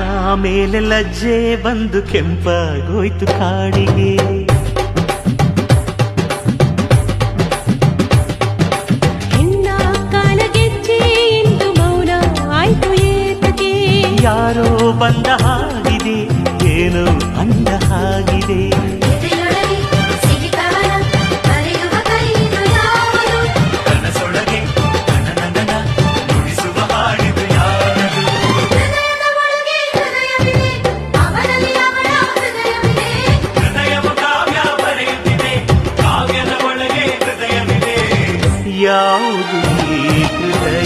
ಆಮೇಲೆ ಲಜ್ಜೆ ಬಂದು ಕೆಂಪಾಗೋಯ್ತು ಕಾಡಿಗೆ. ಯಾರೋ ಬಂದ ಹಾಗಿದೆ ಏನೋ ಅಂದ ಹಾಗೆ. 要离开。